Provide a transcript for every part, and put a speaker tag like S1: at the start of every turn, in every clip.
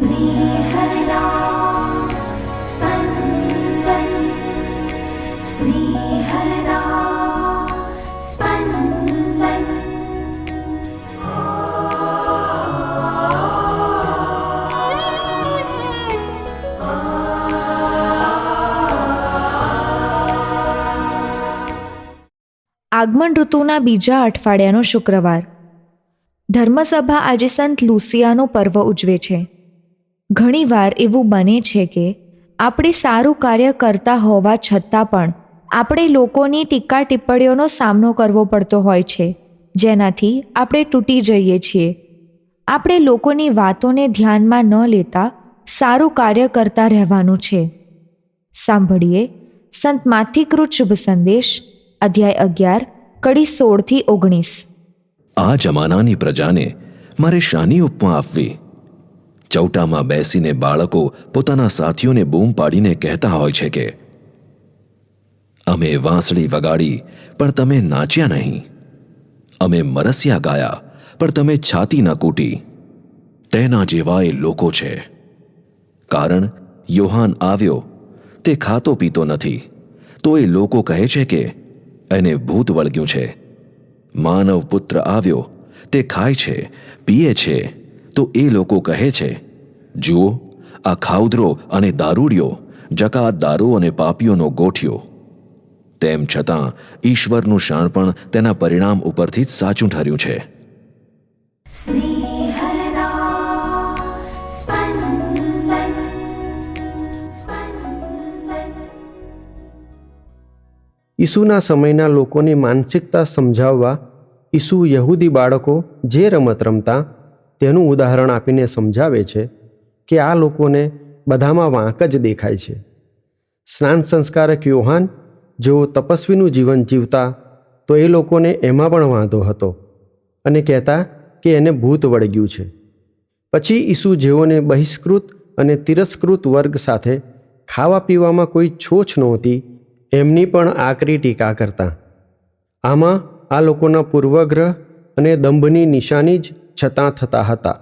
S1: स्नेहदा स्पन्दन् स्नेहदा स्पन्दन्
S2: આગમન ઋતુના બીજા અઠવાડિયાનો શુક્રવાર ધર્મસભા આજે સંત લુસિયાનો પર્વ ઉજવે છે ઘણીવાર એવું બને છે કે આપણે સારું કાર્ય કરતા હોવા છતાં પણ આપણે લોકોની ટીકા ટિપ્પણીઓનો સામનો કરવો પડતો હોય છે, જેનાથી આપણે તૂટી જઈએ છીએ. આપણે લોકોની વાતોને ધ્યાનમાં ન લેતા સારું કાર્ય કરતા રહેવાનું છે. સાંભળીએ સંત માથિકૃત શુભ સંદેશ, અધ્યાય અગિયાર, કડી સોળથી ઓગણીસ.
S3: આ જમાનાની પ્રજાને મારે શાની ઉપમા આપવી. ચૌટામાં બેસીને બાળકો પોતાના સાથીઓને બૂમ પાડીને કહેતા હોય છે કે, અમે વાંસળી વગાડી, પણ તમે નાચ્યા નહીં. અમે મરસિયા ગાયા, પણ તમે છાતી ન કૂટી. તેના જેવા એ લોકો છે. કારણ યોહાન આવ્યો, તે ખાતો પીતો નથી. તો એ લોકો કહે છે કે, એને ભૂત વળગ્યું છે. માનવ પુત્ર આવ્યો, તે ખાય છે, પીએ છે. તો એ લોકો કહે છે જુઓ આ ખાઉદરો અને દારૂડિયો જકાતદારો અને પાપીઓનો ગોઠિયો. તેમ છતાં ઈશ્વરનું શાણ પણ તેના પરિણામ ઉપરથી જ સાચું ઠર્યું છે.
S4: ઈસુના સમયના લોકોની માનસિકતા સમજાવવા ઈસુ યહૂદી બાળકો જે રમત રમતા તેનું ઉદાહરણ આપીને સમજાવે છે કે આ લોકોને બધામાં વાંક જ દેખાય છે. સ્નાન સંસ્કારક યોહાન, જેઓ તપસ્વીનું જીવન જીવતા, તો એ લોકોને એમાં પણ વાંધો હતો અને કહેતા કે એને ભૂત વળગ્યું છે. પછી ઈસુ જેઓને બહિષ્કૃત અને તિરસ્કૃત વર્ગ સાથે ખાવા પીવામાં કોઈ છોછ નહોતી, એમની પણ આકરી ટીકા કરતા. આમાં આ લોકોના પૂર્વગ્રહ અને દંભની નિશાની જ છતાં થતા હતા.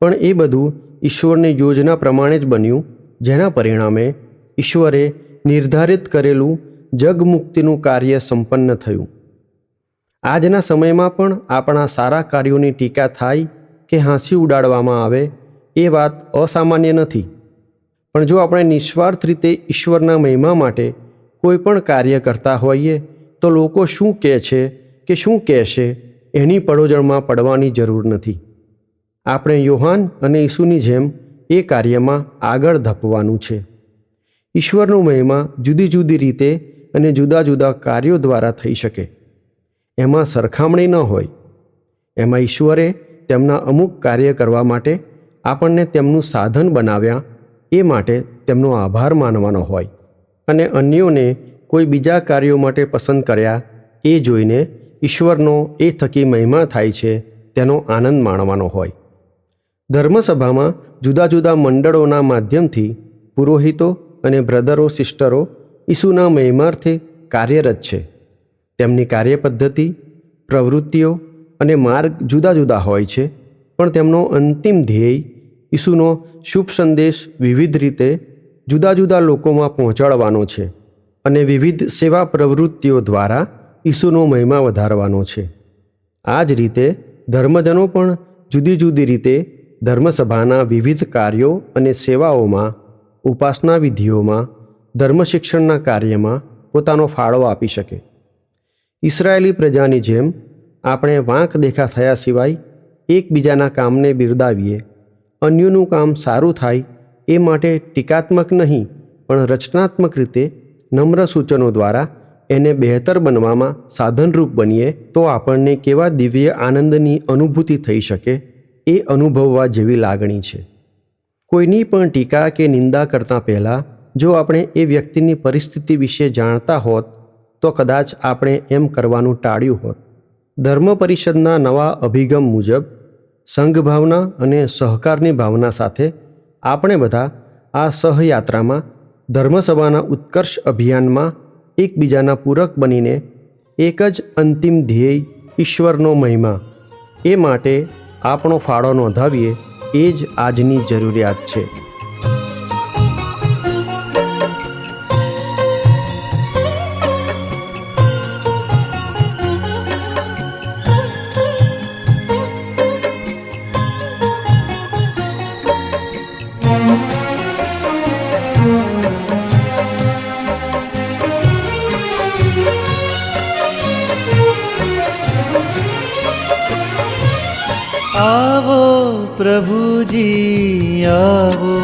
S4: પણ એ બધું ઈશ્વરની યોજના પ્રમાણે જ બન્યું, જેના પરિણામે ઈશ્વરે નિર્ધારિત કરેલું જગમુક્તિનું કાર્ય સંપન્ન થયું. આજના સમયમાં પણ આપણા સારા કાર્યોની ટીકા થાય કે હાંસી ઉડાડવામાં આવે એ વાત અસામાન્ય નથી. પણ જો આપણે નિસ્વાર્થ રીતે ઈશ્વરના મહિમા માટે કોઈ પણ કાર્ય કરતા હોઈએ, તો લોકો શું કહે છે કે શું કહેશે? એની પડોજણમાં પડવાની જરૂર નથી. આપણે યોહાન અને ઈસુની જેમ એ કાર્યમાં આગળ ધપવાનું છે. ઈશ્વરનો મહિમા જુદી જુદી રીતે અને જુદા જુદા કાર્યો દ્વારા થઈ શકે. એમાં સરખામણી ન હોય. એમાં ઈશ્વરે તેમના અમુક કાર્ય કરવા માટે આપણને તેમનું સાધન બનાવ્યા એ માટે તેમનો આભાર માનવાનો હોય. અને અન્યોને કોઈ બીજા કાર્યો માટે પસંદ કર્યા એ જોઈને ઈશ્વરનો એ થકી મહિમા થાય છે, તેનો આનંદ માણવાનો હોય. ધર્મસભામાં જુદા જુદા મંડળોના માધ્યમથી પુરોહિતો અને બ્રધરો સિસ્ટરો ઈસુના મહિમાર્થે કાર્યરત છે. તેમની કાર્યપદ્ધતિ, પ્રવૃત્તિઓ અને માર્ગ જુદા જુદા હોય છે, પણ તેમનો અંતિમ ધ્યેય ઈસુનો શુભ સંદેશ વિવિધ રીતે જુદા જુદા લોકોમાં પહોંચાડવાનો છે અને વિવિધ સેવા પ્રવૃત્તિઓ દ્વારા ઈસુનો મહિમા વધારવાનો છે. આ જ રીતે ધર્મજનો પણ જુદી જુદી રીતે ધર્મસભાના વિવિધ કાર્યો અને સેવાઓમાં ઉપાસના વિધિઓમાં ધર્મશિક્ષણના કાર્યમાં પોતાનો ફાળો આપી શકે. ઇસરાયેલી પ્રજાની જેમ આપણે વાંક દેખા થયા સિવાય એકબીજાના કામને બિરદાવીએ, અન્યનું કામ સારું થાય એ માટે ટીકાત્મક નહીં પણ રચનાત્મક રીતે નમ્ર સૂચનો દ્વારા એને બહેતર બનવામાં સાધનરૂપ બનીએ તો આપણને કેવા દિવ્ય આનંદની અનુભૂતિ થઈ શકે એ અનુભવવા જેવી લાગણી છે. કોઈની પણ ટીકા કે નિંદા કરતાં પહેલાં જો આપણે એ વ્યક્તિની પરિસ્થિતિ વિશે જાણતા હોત, તો કદાચ આપણે એમ કરવાનું ટાળ્યું હોત. ધર્મ પરિષદના નવા અભિગમ મુજબ, સંઘભાવના અને સહકારની ભાવના સાથે આપણે બધા આ સહયાત્રામાં ધર્મસભાના ઉત્કર્ષ અભિયાનમાં એકબીજાના પૂરક બનીને એક જ અંતિમ ધ્યેય ઈશ્વરનો મહિમા. એ માટે આપણો ફાળો નોંધાવીએ એ જ આજની જરૂરિયાત છે.
S5: પ્રભુજી આવો.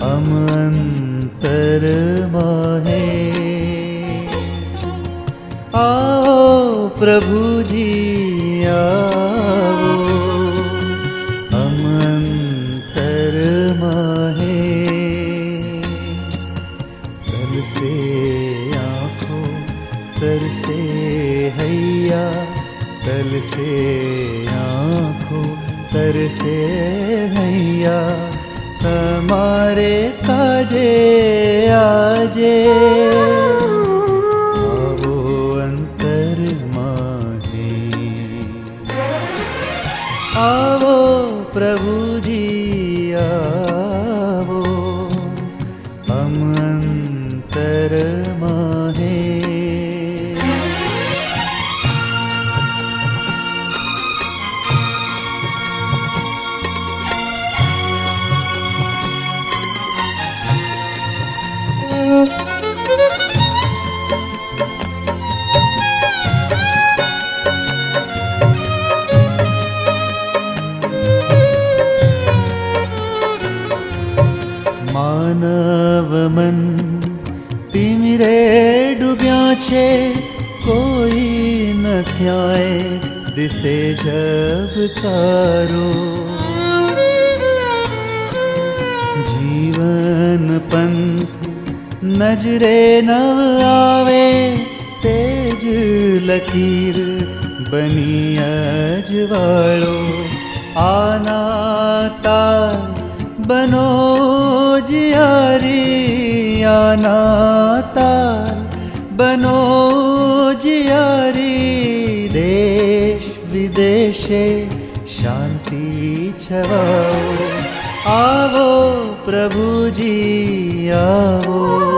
S5: અમ અંતર મહે આવો પ્રભુજી આવો. અમ અંતર મહે તરસે આંખો, તરસે હૈયા. तल से आँखों तरसे हैया તમારે કાજે આજે છે, કોઈ ન ક્યાંય દિશે જબકારો જીવન પંથ નજરે નવ આવે, તેજ લકીર બની અજવાળો આના તાર બનો જિયારી આના તાર બનો જિયારી દેશ વિદેશે શાંતિ છવાઓ. આવો પ્રભુજી આવો.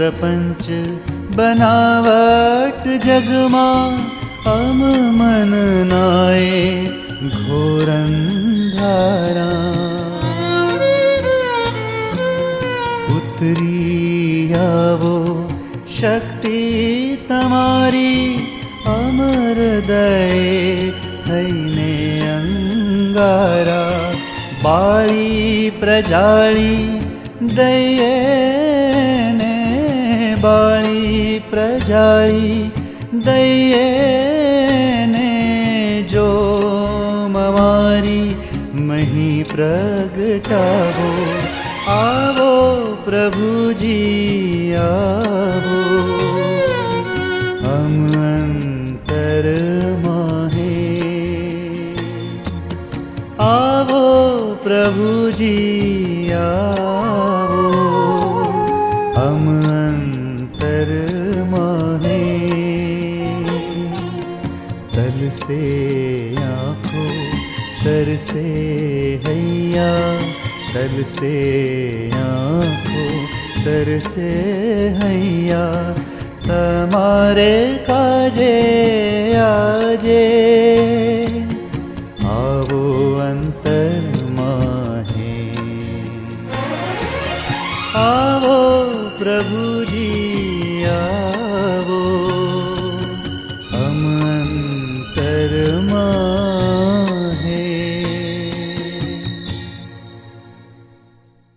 S5: પ્રપંચ બનાવટ જગમાં અમ મન નાય ઘોરંધારા ઉતરી આવો શક્તિ તમારી અમર દય થઈને અંગારા બાળી પ્રજાળી દયે પ્રજાળી દઈએ ને જો મવારી મહી પ્રગટાવો. આવો પ્રભુજી આવો તલ સે આંખો तरसे हैया तल से आँखો तरसे હૈયા તમારે કાજે આજે